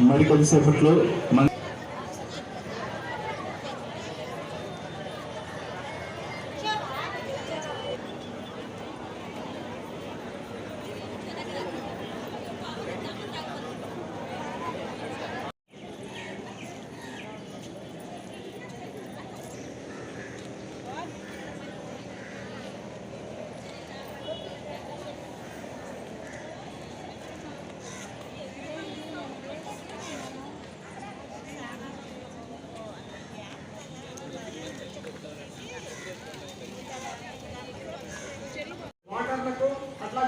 మరి కొద్దిసేపట్లో మన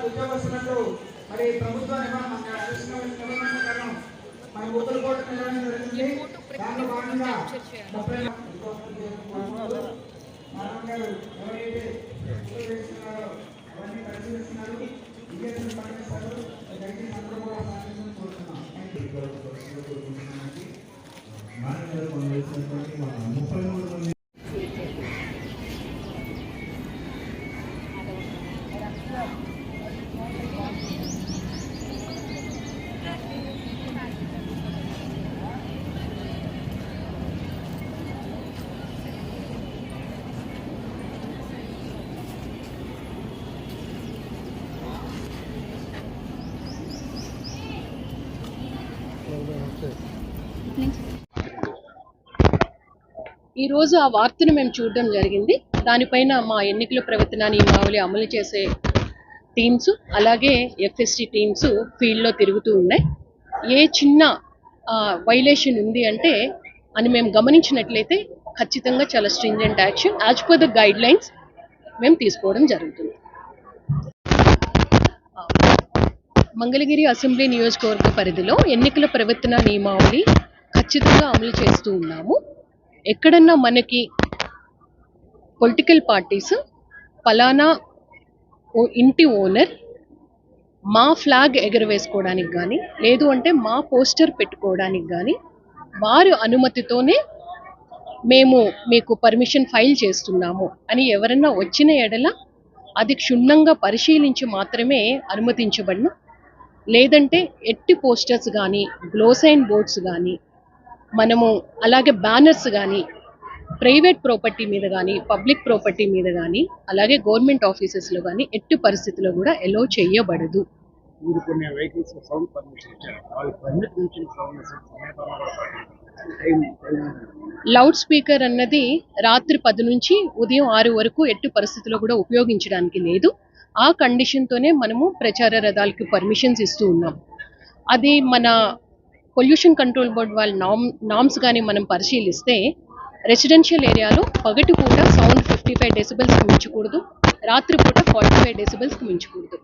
ఉద్యోగస్తులకు మరి ప్రభుత్వ మన ముగ్గురు కోట నిర్వహణ దానిలో భాగంగా ముప్పై మేడం గారు ఎవరైతే ఉత్తర్వులు అవన్నీ పరిశీలిస్తున్నారు. దయచేసి అందరూ కూడా కోరుతున్నాం. ఈరోజు ఆ వార్తను మేము చూడడం జరిగింది. దానిపైన మా ఎన్నికల ప్రవర్తన నియమావళి అమలు చేసే టీమ్స్ అలాగే ఎఫ్ఎస్టి టీమ్స్ ఫీల్డ్లో తిరుగుతూ ఉన్నాయి. ఏ చిన్న వైలేషన్ ఉంది అంటే అని మేము గమనించినట్లయితే ఖచ్చితంగా చాలా stringent action as per the guidelines మేము తీసుకోవడం జరుగుతుంది. మంగళగిరి అసెంబ్లీ నియోజకవర్గ పరిధిలో ఎన్నికల ప్రవర్తన నియమావళి ఖచ్చితంగా అమలు చేస్తూ ఉన్నాము. ఎక్కడన్నా మనకి పొలిటికల్ పార్టీస్ ఫలానా ఓ ఇంటి ఓనర్ మా ఫ్లాగ్ ఎగరవేసుకోవడానికి కానీ లేదు అంటే మా పోస్టర్ పెట్టుకోవడానికి కానీ వారి అనుమతితోనే మేము మీకు పర్మిషన్ ఫైల్ చేస్తున్నాము అని ఎవరన్నా వచ్చిన ఎడల అది క్షుణ్ణంగా పరిశీలించి మాత్రమే అనుమతించబడిన లేదంటే ఎట్టి పోస్టర్స్ కానీ గ్లోసైన్ బోర్డ్స్ కానీ మనము అలాగే బ్యానర్స్ కానీ ప్రైవేట్ ప్రాపర్టీ మీద కానీ పబ్లిక్ ప్రాపర్టీ మీద కానీ అలాగే గవర్నమెంట్ ఆఫీసెస్లో కానీ ఎట్టి పరిస్థితుల్లో కూడా ఎలో చేయబడదు. మీరు కొన్ని వెహికల్స్ సౌండ్ పర్మిషన్ ఇచ్చారు. వాళ్ళు పర్మిట్ నుంచి సౌండ్ లౌడ్ స్పీకర్ అన్నది రాత్రి పది నుంచి ఉదయం ఆరు వరకు ఎట్టి పరిస్థితుల్లో కూడా ఉపయోగించడానికి లేదు. ఆ కండిషన్తోనే మనము ప్రచార రథాలకి పర్మిషన్స్ ఇస్తూ ఉన్నాం. అది మన పొల్యూషన్ కంట్రోల్ బోర్డ్ వాళ్ళ నామ్ నామ్స్ కానీ మనం పరిశీలిస్తే రెసిడెన్షియల్ ఏరియాలో పగటి పూట సౌండ్ ఫిఫ్టీ ఫైవ్ డెసిబెల్స్కి మించకూడదు రాత్రిపూట ఫార్టీ ఫైవ్ డెసిబెల్స్కి మించకూడదు.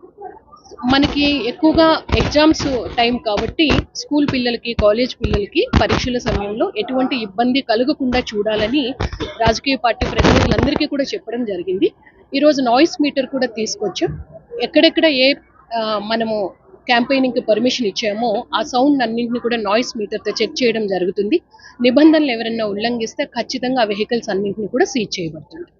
మనకి ఎక్కువగా ఎగ్జామ్స్ టైం కాబట్టి స్కూల్ పిల్లలకి కాలేజ్ పిల్లలకి పరీక్షల సమయంలో ఎటువంటి ఇబ్బంది కలగకుండా చూడాలని రాజకీయ పార్టీ ప్రతినిధులందరికీ కూడా చెప్పడం జరిగింది. ఈరోజు నాయిస్ మీటర్ కూడా తీసుకొచ్చాం. ఎక్కడెక్కడ ఏ మనము క్యాంపెయినింగ్కి పర్మిషన్ ఇచ్చామో ఆ సౌండ్ అన్నింటిని కూడా నాయిస్ మీటర్తో చెక్ చేయడం జరుగుతుంది. నిబంధనలు ఎవరైనా ఉల్లంఘిస్తే ఖచ్చితంగా ఆ వెహికల్స్ అన్నింటిని కూడా సీజ్ చేయబడుతుంది.